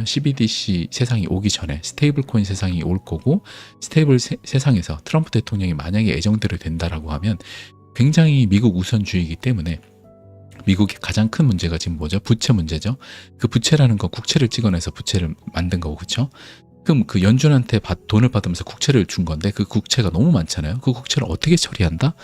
있잖아요. CBDC 세상이 오기 전에 스테이블 코인 세상이 올 거고 스테이블 세, 세상에서 트럼프 대통령이 만약에 애정대로 된다라고 하면 굉장히 미국 우선주의이기 때문에 미국의 가장 큰 문제가 지금 뭐죠? 부채 문제죠. 그 부채라는 거 국채를 찍어내서 부채를 만든 거고 그렇죠? 그럼 그 연준한테 받- 돈을 받으면서 국채를 준 건데 그 국채가 너무 많잖아요. 그 국채를 어떻게 처리한다?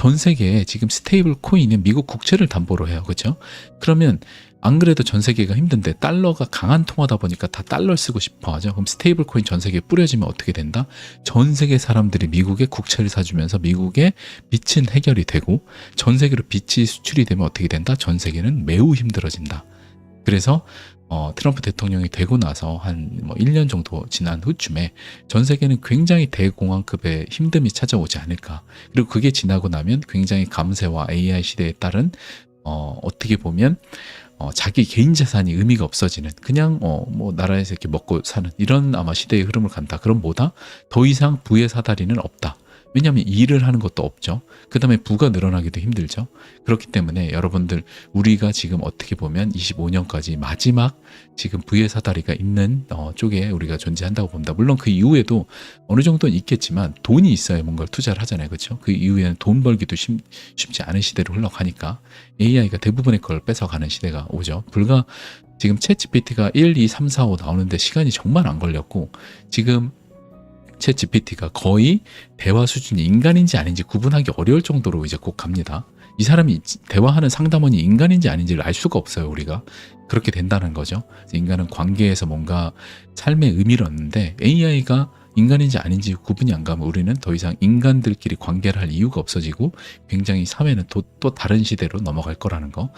전 세계에 지금 스테이블 코인은 미국 국채를 담보로 해요. 그렇죠? 그러면 안 그래도 전 세계가 힘든데 달러가 강한 통화다 보니까 다 달러를 쓰고 싶어 하죠. 그럼 스테이블 코인 전 세계에 뿌려지면 어떻게 된다? 전 세계 사람들이 미국에 국채를 사주면서 미국의 빚은 해결이 되고 전 세계로 빚이 수출이 되면 어떻게 된다? 전 세계는 매우 힘들어진다. 그래서 어, 트럼프 대통령이 되고 나서 한뭐 1년 정도 지난 후쯤에 전 세계는 굉장히 대공황급의 힘듦이 찾아오지 않을까. 그리고 그게 지나고 나면 굉장히 감세와 AI 시대에 따른 어, 어떻게 보면 어, 자기 개인 자산이 의미가 없어지는 그냥 어, 뭐 나라에서 이렇게 먹고 사는 이런 아마 시대의 흐름을 간다. 그럼 뭐다? 더 이상 부의 사다리는 없다. 왜냐하면 일을 하는 것도 없죠. 그 다음에 부가 늘어나기도 힘들죠. 그렇기 때문에 여러분들 우리가 지금 어떻게 보면 25년까지 마지막 지금 부의 사다리가 있는 어, 쪽에 우리가 존재한다고 봅니다. 물론 그 이후에도 어느 정도는 있겠지만 돈이 있어야 뭔가를 투자를 하잖아요. 그렇죠? 그 이후에는 돈 벌기도 쉽, 쉽지 않은 시대로 흘러가니까 AI가 대부분의 걸 뺏어가는 시대가 오죠. 불과 지금 챗 GPT가 1, 2, 3, 4, 5 나오는데 시간이 정말 안 걸렸고 지금 챗 GPT가 거의 대화 수준이 인간인지 아닌지 구분하기 어려울 정도로 이제 곧 갑니다. 이 사람이 대화하는 상담원이 인간인지 아닌지를 알 수가 없어요, 우리가. 그렇게 된다는 거죠. 인간은 관계에서 뭔가 삶의 의미를 얻는데 AI가 인간인지 아닌지 구분이 안 가면 우리는 더 이상 인간들끼리 관계를 할 이유가 없어지고 굉장히 사회는 또, 또 다른 시대로 넘어갈 거라는 거.